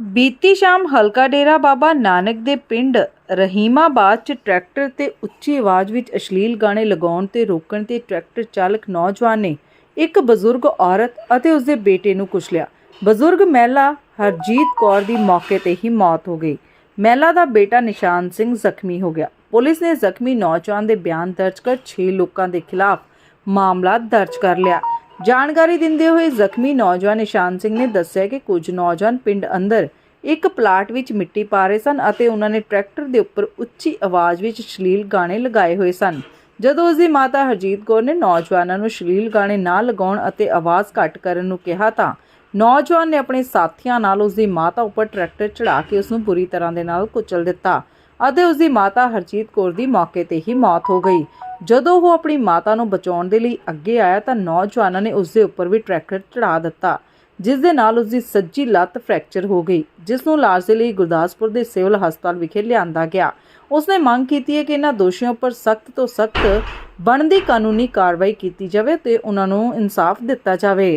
ਬੀਤੀ ਸ਼ਾਮ ਹਲਕਾ ਡੇਰਾ ਬਾਬਾ ਨਾਨਕ ਦੇ ਪਿੰਡ ਰਹੀਮਾਬਾਦ 'ਚ ਟਰੈਕਟਰ ਤੇ ਉੱਚੀ ਆਵਾਜ਼ ਵਿੱਚ ਅਸ਼ਲੀਲ ਗਾਣੇ ਲਗਾਉਣ ਤੇ ਰੋਕਣ ਤੇ ਟਰੈਕਟਰ ਚਾਲਕ ਨੌਜਵਾਨ ਨੇ ਇੱਕ ਬਜ਼ੁਰਗ ਔਰਤ ਅਤੇ ਉਸਦੇ ਬੇਟੇ ਨੂੰ ਕੁਚਲਿਆ ਬਜ਼ੁਰਗ ਮਹਿਲਾ ਹਰਜੀਤ ਕੌਰ ਦੀ ਮੌਕੇ ਤੇ ਹੀ ਮੌਤ ਹੋ ਗਈ। ਮਹਿਲਾ ਦਾ ਬੇਟਾ ਨਿਸ਼ਾਨ ਸਿੰਘ ਜ਼ਖਮੀ ਹੋ ਗਿਆ। ਪੁਲਿਸ ਨੇ ਜ਼ਖਮੀ ਨੌਜਵਾਨ ਦੇ ਬਿਆਨ ਦਰਜ ਕਰ 6 ਲੋਕਾਂ ਦੇ ਖਿਲਾਫ ਮਾਮਲਾ ਦਰਜ ਕਰ ਲਿਆ। ਜਾਣਕਾਰੀ ਦਿੰਦੇ ਹੋਏ ਜ਼ਖਮੀ ਨੌਜਵਾਨ ਨਿਸ਼ਾਨ ਸਿੰਘ ਨੇ ਦੱਸਿਆ ਕਿ ਕੁਝ ਨੌਜਵਾਨ ਪਿੰਡ ਅੰਦਰ ਇੱਕ ਪਲਾਟ ਵਿੱਚ ਮਿੱਟੀ ਪਾ ਰਹੇ ਸਨ ਅਤੇ ਉਹਨਾਂ ਨੇ ਟਰੈਕਟਰ ਦੇ ਉੱਪਰ ਉੱਚੀ ਆਵਾਜ਼ ਵਿੱਚ ਸ਼ਲੀਲ ਗਾਣੇ ਲਗਾਏ ਹੋਏ ਸਨ। ਜਦੋਂ ਉਸ ਦੀ ਮਾਤਾ ਹਰਜੀਤ ਕੌਰ ਨੇ ਨੌਜਵਾਨਾਂ ਨੂੰ ਸ਼ਲੀਲ ਗਾਣੇ ਨਾ ਲਗਾਉਣ ਅਤੇ ਆਵਾਜ਼ ਘੱਟ ਕਰਨ ਨੂੰ ਕਿਹਾ ਤਾਂ ਨੌਜਵਾਨ ਨੇ ਆਪਣੇ ਸਾਥੀਆਂ ਨਾਲ ਉਸ ਦੀ ਮਾਤਾ ਉੱਪਰ ਟਰੈਕਟਰ ਚੜਾ ਕੇ ਉਸ ਨੂੰ ਬੁਰੀ ਤਰ੍ਹਾਂ ਦੇ ਨਾਲ ਕੁਚਲ ਦਿੱਤਾ ਅਤੇ ਉਸ ਦੀ ਮਾਤਾ ਹਰਜੀਤ ਕੌਰ ਦੀ ਮੌਕੇ ਤੇ ਹੀ ਮੌਤ ਹੋ ਗਈ। ਜਦੋਂ ਉਹ ਆਪਣੀ ਮਾਤਾ ਨੂੰ ਬਚਾਉਣ ਦੇ ਲਈ ਅੱਗੇ ਆਇਆ ਤਾਂ ਨੌਜਵਾਨਾਂ ਨੇ ਉਸ ਦੇ ਉੱਪਰ ਵੀ ਟਰੈਕਟਰ ਚੜਾ ਦਿੱਤਾ। ਜਿਸ ਦੇ ਨਾਲ ਉਸ ਦੀ ਸੱਜੀ ਲੱਤ ਫ੍ਰੈਕਚਰ ਹੋ ਗਈ, ਜਿਸ ਨੂੰ ਇਲਾਜ ਦੇ ਲਈ ਗੁਰਦਾਸਪੁਰ ਦੇ ਸਿਵਲ ਹਸਪਤਾਲ ਵਿਖੇ ਲਿਆਂਦਾ ਗਿਆ। ਉਸਨੇ ਮੰਗ ਕੀਤੀ ਹੈ ਕਿ ਇਹਨਾਂ ਦੋਸ਼ੀਆਂ ਉੱਪਰ ਸਖਤ ਤੋਂ ਸਖਤ ਬਣਦੀ ਕਾਨੂੰਨੀ ਕਾਰਵਾਈ ਕੀਤੀ ਜਾਵੇ ਤੇ ਉਹਨਾਂ ਨੂੰ ਇਨਸਾਫ ਦਿੱਤਾ ਜਾਵੇ।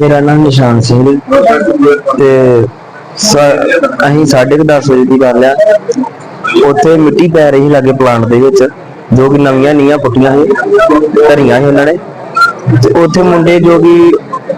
ਮੇਰਾ ਨਾਮ ਨਿਸ਼ਾਨ ਸਿੰਘ ਤੇ ਅਸੀਂ 10:30 ਵਜੇ ਦੀ ਗੱਲ ਆ। ਉੱਥੇ ਮਿੱਟੀ ਪੈ ਰਹੀ ਲਾਗੇ ਪਲਾਂਟ ਦੇ ਵਿੱਚ, ਜੋ ਕਿ ਨਵੀਆਂ ਨੀਆਂ ਪੁੱਟੀਆਂ ਸੀ, ਧਰੀਆਂ ਸੀ ਉਹਨਾਂ ਨੇ। ਤੇ ਉੱਥੇ ਮੁੰਡੇ ਜੋ ਕਿ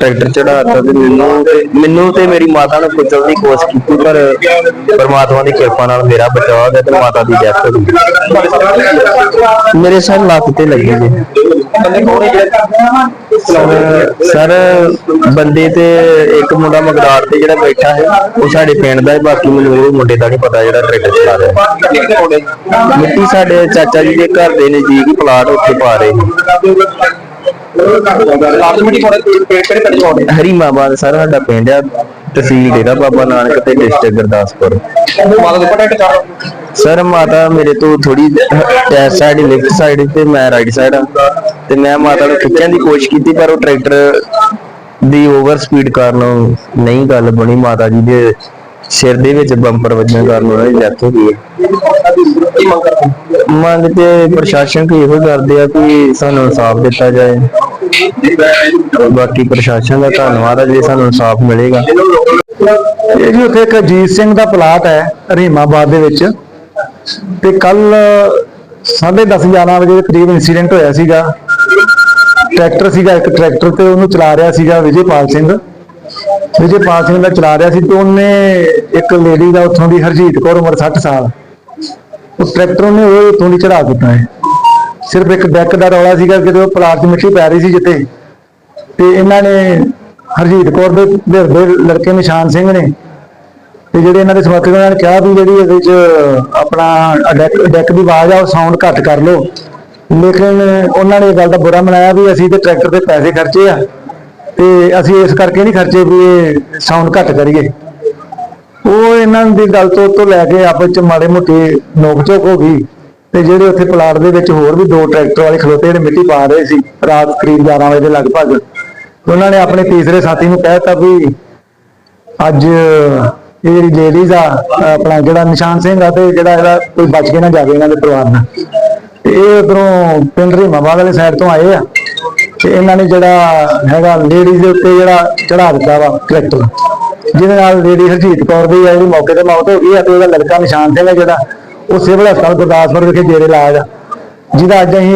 ਟਰੈਕਟਰ ਚੜਾਤਾ ਤੇ ਮੈਨੂੰ ਤੇ ਮੈਨੂੰ ਤੇ ਮੇਰੀ ਮਾਤਾ ਨੂੰ ਕੁਚਲਣ ਦੀ ਕੋਸ਼ਿਸ਼ ਕੀਤੀ, ਪਰ ਪਰਮਾਤਮਾ ਦੀ ਕਿਰਪਾ ਨਾਲ ਮੇਰਾ ਬਚਾਅ ਹੋ ਗਿਆ ਤੇ ਮਾਤਾ ਦੀ ਡੈਥ ਹੋ ਗਈ। ਮੇਰੇ ਸਰ ਲੱਕ ਤੇ ਲੱਗੇ ਜੀ। ਸਰ, ਬੰਦੇ ਤੇ ਇੱਕ ਮੁੰਡਾ ਮਗਰਾਟ ਤੇ ਜਿਹੜਾ ਬੈਠਾ ਹੈ, ਉਹ ਸਾਡੇ ਪਿੰਡ ਦਾ ਹੈ, ਬਾਕੀ ਮੈਨੂੰ ਉਹ ਮੁੰਡੇ ਦਾ ਨਹੀਂ ਪਤਾ ਜਿਹੜਾ ਟਰੈਕਟਰ ਚਲਾ ਰਿਹਾ। ਮਿੱਟੀ ਸਾਡੇ ਚਾਚਾ ਜੀ ਦੇ ਘਰ ਦੇ ਨਜ਼ਦੀਕ ਹੀ ਪਲਾਟ ਉੱਥੇ ਪਾ ਰਹੇ ਨੇ। ਹਰੀਮਾਬਾਦ ਸਰ ਸਾਡਾ ਪਿੰਡ ਆ ਤਹਿਸੀਲ ਡੇਰਾ ਬਾਬਾ ਨਾਨਕ ਤੇ ਡਿਸਟ੍ਰਿਕਟ ਗੁਰਦਾਸਪੁਰ। ਸਰ ਮਾਤਾ ਮੇਰੇ ਤੋਂ ਥੋੜੀ ਇਸ ਸਾਈਡ ਲੈਫਟ ਸਾਈਡ ਤੇ ਮੈਂ ਰਾਈਟ ਸਾਈਡ ਆ। ਤੇ ਮੈਂ ਮਾਤਾ ਨੂੰ ਖਿੱਚਣ ਦੀ ਕੋਸ਼ਿਸ਼ ਕੀਤੀ ਪਰ ਉਹ ਟਰੈਕਟਰ ਦੀ ਓਵਰ ਸਪੀਡ ਕਾਰਨ ਨਹੀਂ ਗੱਲ ਬਣੀ ਮਾਤਾ ਜੀ ਦੇ। ਸਿਰ ਦੇ ਵਿੱਚ ਬੰਪਰ ਵੱਜਣ ਕਾਰਨ ਉਹਨਾਂ ਦੀ ਡੈਥ ਹੋ ਗਈ ਹੈ। ਮੰਗ ਤੇ ਪ੍ਰਸ਼ਾਸਨ ਕੋਲ ਇਹੋ ਕਰਦੇ ਆ ਕਿ ਸਾਨੂੰ ਇਨਸਾਫ ਦਿੱਤਾ ਜਾਏ। ਬਾਕੀ ਪ੍ਰਸ਼ਾਸਨ ਦਾ ਧੰਨਵਾਦ ਹੈ ਜੇ ਸਾਨੂੰ ਇਨਸਾਫ ਮਿਲੇਗਾ। ਇਹ ਜੀ ਉੱਥੇ ਇੱਕ ਅਜੀਤ ਸਿੰਘ ਦਾ ਪਲਾਟ ਹੈ, ਰਹੀਮਾਬਾਦ ਦੇ ਵਿੱਚ। ਤੇ ਕੱਲ 10:30 11 ਵਜੇ ਦੇ ਕਰੀਬ ਇਨਸੀਡੈਂਟ ਹੋਇਆ ਸੀਗਾ। ਟਰੈਕਟਰ ਸੀਗਾ, ਇੱਕ ਟਰੈਕਟਰ ਤੇ ਉਹਨੂੰ ਚਲਾ ਰਿਹਾ ਸੀਗਾ ਵਿਜੇਪਾਲ ਸਿੰਘ। ਵਿਜੇਪਾਲ ਸਿੰਘ ਦਾ ਚਲਾ ਰਿਹਾ ਸੀ ਤੇ ਉਹਨੇ ਇੱਕ ਲੇਡੀ ਦਾ ਉੱਥੋਂ ਦੀ ਹਰਜੀਤ ਕੌਰ ਉਮਰ 60 ਸਾਲ। ਉਹ ਟਰੈਕਟਰ ਉਹਨੇ ਉਹ ਉੱਥੋਂ ਦੀ ਚੜਾ ਦਿੱਤਾ ਹੈ। ਸਿਰਫ ਇੱਕ ਡੈਕ ਦਾ ਰੌਲਾ ਸੀਗਾ ਕਿ ਉਹ ਪਲਾਟ 'ਚ ਮਿੱਟੀ ਪੈ ਰਹੀ ਸੀ ਜਿੱਥੇ। ਤੇ ਇਹਨਾਂ ਨੇ ਹਰਜੀਤ ਕੌਰ ਦੇ ਧਿਰ ਦੇ ਲੜਕੇ ਨਿਸ਼ਾਨ ਸਿੰਘ ਨੇ ਤੇ ਜਿਹੜੇ ਇਹਨਾਂ ਦੇ ਸਮਰਥਕ ਉਹਨਾਂ ਨੇ ਕਿਹਾ ਵੀ ਜਿਹੜੀ ਇਹਦੇ ਚ ਆਪਣਾ ਡੈਕ ਡੈਕ ਦੀ ਆਵਾਜ਼ ਆ ਉਹ ਸਾਊਂਡ ਘੱਟ ਕਰ ਲਓ। ਲੇਕਿਨ ਉਹਨਾਂ ਨੇ ਇਹ ਗੱਲ ਦਾ ਬੁਰਾ ਮਨਾਇਆ ਵੀ ਅਸੀਂ ਤੇ ਟਰੈਕਟਰ ਤੇ ਪੈਸੇ ਖਰਚੇ ਆ। ਤੇ ਅਸੀਂ ਇਸ ਕਰਕੇ ਨਹੀਂ ਖਰਚੇ ਵੀ ਇਹ ਸਾਊਂਡ ਘੱਟ ਕਰੀਏ। ਉਹ ਇਹਨਾਂ ਦੀ ਗੱਲ ਤੋਂ ਤੋਂ ਲੈ ਕੇ ਆਪਸ ਚ ਮਾੜੇ ਮੋਟੇ ਨੋਕ ਝੋਕ ਹੋ ਗਈ ਤੇ ਜਿਹੜੇ ਉੱਥੇ ਪਲਾਟ ਦੇ ਵਿੱਚ ਹੋਰ ਵੀ ਦੋ ਟਰੈਕਟਰ ਵਾਲੇ ਖਲੋਤੇ ਜਿਹੜੇ ਮਿੱਟੀ ਪਾ ਰਹੇ ਸੀ, ਰਾਤ ਕਰੀਬ 11 ਵਜੇ ਦੇ ਲਗਭਗ। ਉਹਨਾਂ ਨੇ ਆਪਣੇ ਤੀਸਰੇ ਸਾਥੀ ਨੂੰ ਕਹਿਤਾ ਵੀ ਅੱਜ ਇਹ ਜਿਹੜੀ ਲੇਡੀਜ਼ ਆ, ਆਪਣਾ ਜਿਹੜਾ ਨਿਸ਼ਾਨ ਸਿੰਘ ਆ ਤੇ ਜਿਹੜਾ ਇਹਦਾ ਕੋਈ ਬਚ ਕੇ ਨਾ ਜਾਵੇ ਇਹਨਾਂ ਦੇ ਪਰਿਵਾਰ ਨਾਲ। ਤੇ ਇਹ ਉਧਰੋਂ ਪਿੰਡ ਰੀਮਾਬਾਦ ਵਾਲੇ ਸਾਈਡ ਤੋਂ ਆਏ ਆ। ਤੇ ਇਹਨਾਂ ਨੇ ਜਿਹੜਾ ਹੈਗਾ ਲੇਡੀਜ਼ ਦੇ ਉੱਤੇ ਜਿਹੜਾ ਚੜਾ ਦਿੱਤਾ ਵਾ ਟਰੈਕਟਰ ਜਿਹਦੇ ਨਾਲ ਲੇਡੀ ਹਰਜੀਤ ਕੌਰ ਦੀ ਆ ਜਿਹੜੀ ਮੌਕੇ ਤੇ ਮੌਤ ਹੋ ਗਈ ਆ ਤੇ ਉਹਦਾ ਲੜਕਾ ਨਿਸ਼ਾਨ ਸਿੰਘ ਆ ਜਿਹੜਾ ਉਹ ਸਿਵਲ ਹਸਪਤਾਲ ਗੁਰਦਾਸਪੁਰ ਵਿਖੇ ਜੇਰੇ ਇਲਾਜ ਆ ਜਿਹਦਾ ਅੱਜ ਅਸੀਂ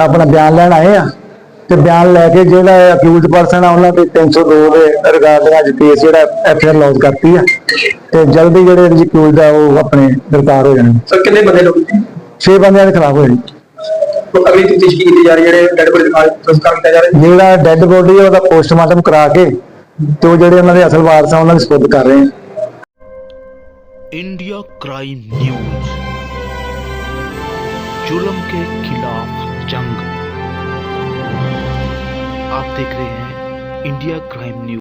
ਆਪਣਾ ਬਿਆਨ ਲੈਣ ਆਏ ਆ ਤੇ ਬਿਆਨ ਲੈ ਕੇ ਜਿਹੜਾ ਅਕਿਊਜ਼ਡ ਪਰਸਨ ਆ ਉਹਨਾਂ ਤੇ 302 ਦੇ ਰਿਗਾਰਡਿੰਗ ਅੱਜ ਕੇਸ ਜਿਹੜਾ ਐਫਆਰ ਲੌਂਚ ਕਰਤੀ ਆ ਤੇ ਜਲਦੀ ਜਿਹੜੇ ਅਕਿਊਜ਼ਡ ਆ ਉਹ ਆਪਣੇ ਗ੍ਰਿਫਤਾਰ ਹੋ ਜਾਣਗੇ। ਸਰ ਕਿੰਨੇ ਬੰਦੇ ਲੋਕ ਸੀ? ਛੇ ਬੰਦਿਆਂ ਦੇ ਖਿਲਾਫ ਹੋਏ। ਅਗਲੀ ਤਫਤੀਸ਼ ਕੀਤੀ ਜਾ ਰਹੀ ਹੈ, ਜਿਹੜੇ ਡੈਡ ਬੋਡੀ ਦਿਖਾ ਸੰਸਕਾਰ ਕੀਤਾ ਜਾ ਰਿਹਾ ਹੈ ਜਿਹੜਾ ਡੈੱਡ ਬੋਡੀ ਆ ਉਹਦਾ ਪੋਸਟਮਾਰਟਮ ਕਰਾ ਕੇ ਤੇ ਉਹ ਜਿਹੜੇ ਉਹਨਾਂ ਦੇ ਅਸਲ ਵਾਰਸ ਆ ਉਹਨਾਂ ਨੂੰ ਸਪੁਰਦ ਕਰ ਰਹੇ ਆ इंडिया क्राइम न्यूज जुल्म के खिलाफ जंग आप देख रहे हैं इंडिया क्राइम न्यूज